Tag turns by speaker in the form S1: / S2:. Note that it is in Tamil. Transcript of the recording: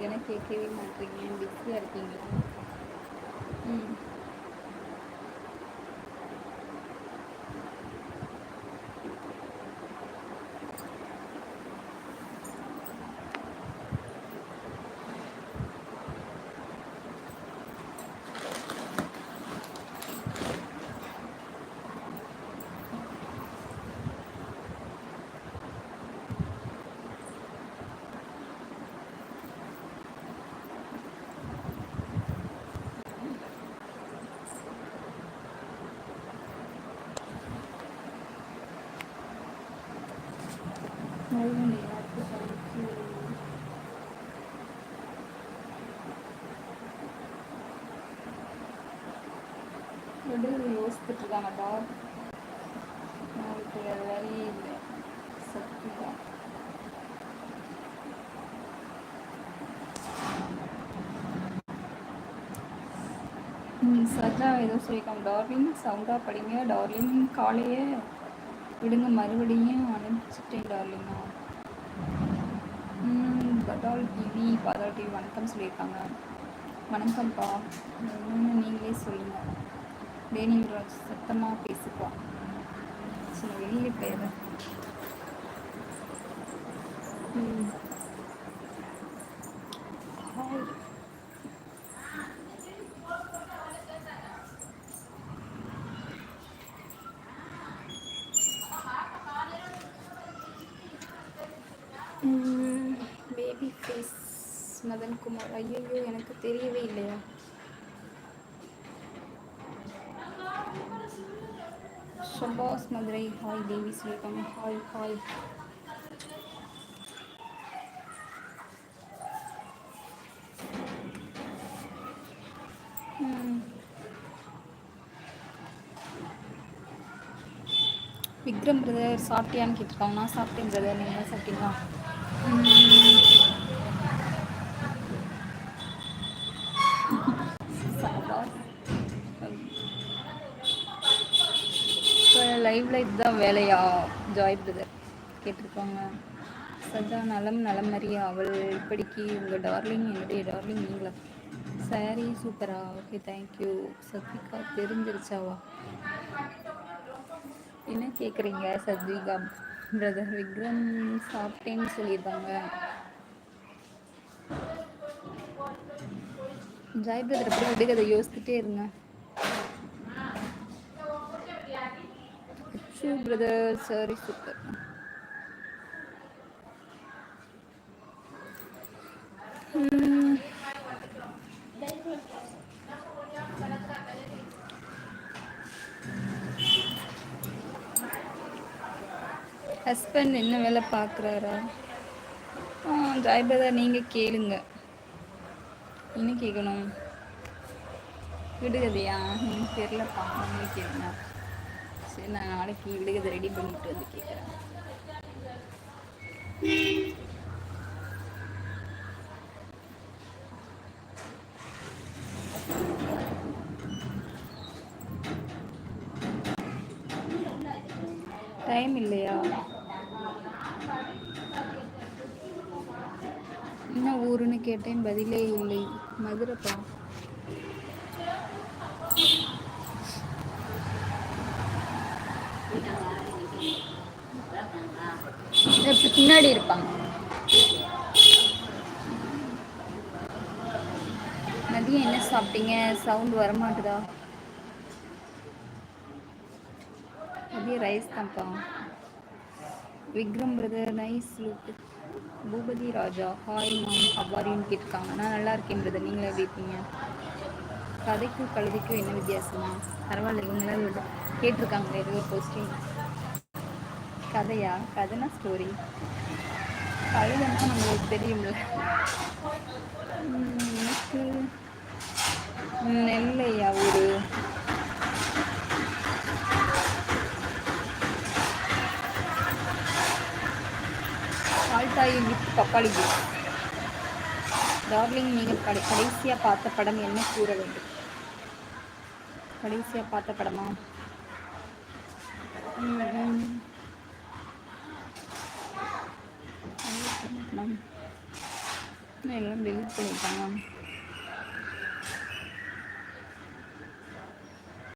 S1: எனக்கு கேட்கவே மாட்டேறீங்க பிஸியாக இருக்கீங்களா? ம். விடுதலை யோசிச்சுட்டு இருக்காங்கடா நாளைக்கு வேறு வேலையே இல்லை சக்தி தான் ம் சஜா ஏதோ சொல்லியிருக்காங்க. டார்லிங் சவுண்டாக படிங்க. டார்லிங் காலையே விடுங்க மறுபடியும் அனுப்பிச்சிட்டேன் டார்லிங்கா ம் பதால் டிவி பதால் டிவி வணக்கம் சொல்லியிருக்காங்க. வணக்கம்ப்பா. நீங்களே சொல்லுங்கள் டேனியல் ராஜ் சத்தமாக பேசுப்பா. சரி வெளியே போயிடுறேன். ம் ஹாய் பேபி ஃபேஸ் மதன்குமார் ஐயோ எனக்கு தெரியவே இல்லையா? ஷபாஸ் மதுரை ஹாய் தேவி சொல்லியிருக்காங்க ஹாய் ஹாய். விக்ரம் பிரதர் சாப்பிட்டியான்னு கேட்டிருக்காங்க. நான் சாப்பிட்டேன் பிரதர் நீங்கள் சாப்பிட்டீங்களா? இதுதான் வேலையா? ஜாய் பிரதர் கேட்டிருக்காங்க. சஜா நலம் நலம் அறியா அவள் இப்படிக்கு உங்கள் டார்லிங் என்னுடைய டார்லிங் நீங்களா? சாரி சூப்பரா ஓகே தேங்க்யூ சத்விகா தெரிஞ்சிருச்சாவா? என்ன கேட்குறீங்க சத்விகா பிரதர் விக்ரம் சாப்பிட்டேன்னு சொல்லியிருக்காங்க. ஜாய் பிரதர் அப்படியே விடுகதை யோசிச்சுட்டே இருங்க. அச்சு பிரதர் சாரி சூப்பர் ஹஸ்பண்ட் என்ன வேலை பார்க்குறாரா? ஜாய் பிரதர் நீங்கள் கேளுங்க. என்ன கேட்கணும் விடுகதையா? எனக்கு தெரியலப்பா. நீங்கள் கேளுங்க. சரி நான் நாளைக்கு விடுகதை ரெடி பண்ணிட்டு வந்து கேட்குறேன் டைம் இல்லையா? என்ன ஊருன்னு கேட்டேன் பதிலே இல்லை. மதுரைப்பா? பின்னாடி இருப்பாங்க. மதியம் என்ன சாப்பிட்டீங்க? சவுண்ட் வரமாட்டுதா? மதியம் ரைஸ் தான்ப்பா. Vikram brother nice look Boopathi Raja hi mom அவ்வாரின்னு கேட்டிருக்காங்க. நான் நல்லா இருக்கேன் பிரதர் நீங்களே எப்படி இருக்கீங்க? கதைக்கும் கழுதைக்கும் என்ன வித்தியாசமா? பரவாயில்ல இவங்களாம் கேட்டிருக்காங்க ஏதோ ஒரு கதையா? கதைனா ஸ்டோரி கழுதுனா நம்மளுக்கு தெரியும்ல. எனக்கு நெல்லையா ஒரு பால்தாய் வித் பப்பாளி ஜூஸ் டார்லிங் நீங்கள் கடை கடைசியாக பார்த்த படம் என்ன கூற வேண்டும்? கடைசியாக பார்த்த படமா? Nên nó đi từ vào